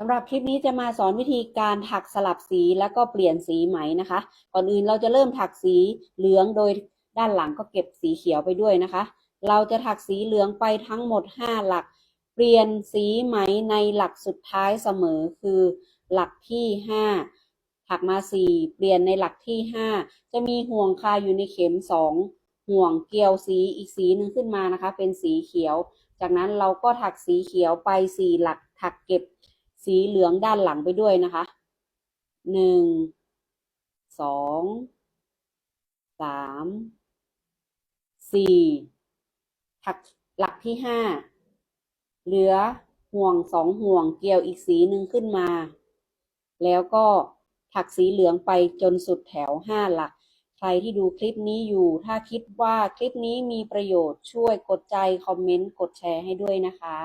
สำหรับคลิปนี้จะมาสอนวิธีการถักสลับสีแล้วก็เปลี่ยนสีไหมนะคะ ก่อนอื่นเราจะเริ่มถักสีเหลืองโดยด้านหลังก็เก็บสีเขียวไปด้วยนะคะ เราจะถักสีเหลืองไปทั้งหมด 5 หลัก เปลี่ยนสีไหมในหลักสุดท้ายเสมอคือหลักที่ 5 ถักมา 4 เปลี่ยนในหลักที่ 5 จะมีห่วงคาอยู่ในเข็ม 2 ห่วงเกลียวสีอีกสีหนึ่งขึ้นมานะคะ เป็นสีเขียว จากนั้นเราก็ถักสีเขียวไป 4 หลักถักเก็บ สีเหลืองด้านหลังไปด้วยนะคะหนึ่งสองสามสี่ถักหลักที่ห้าเหลือห่วงสองห่วงเกี่ยวอีกสีหนึ่งขึ้นมา แล้วก็ถักสีเหลืองไปจนสุดแถวห้าหลัก ใครที่ดูคลิปนี้อยู่ ถ้าคิดว่าคลิปนี้มีประโยชน์ช่วยกดใจ คอมเมนต์ กดแชร์ให้ด้วยนะคะ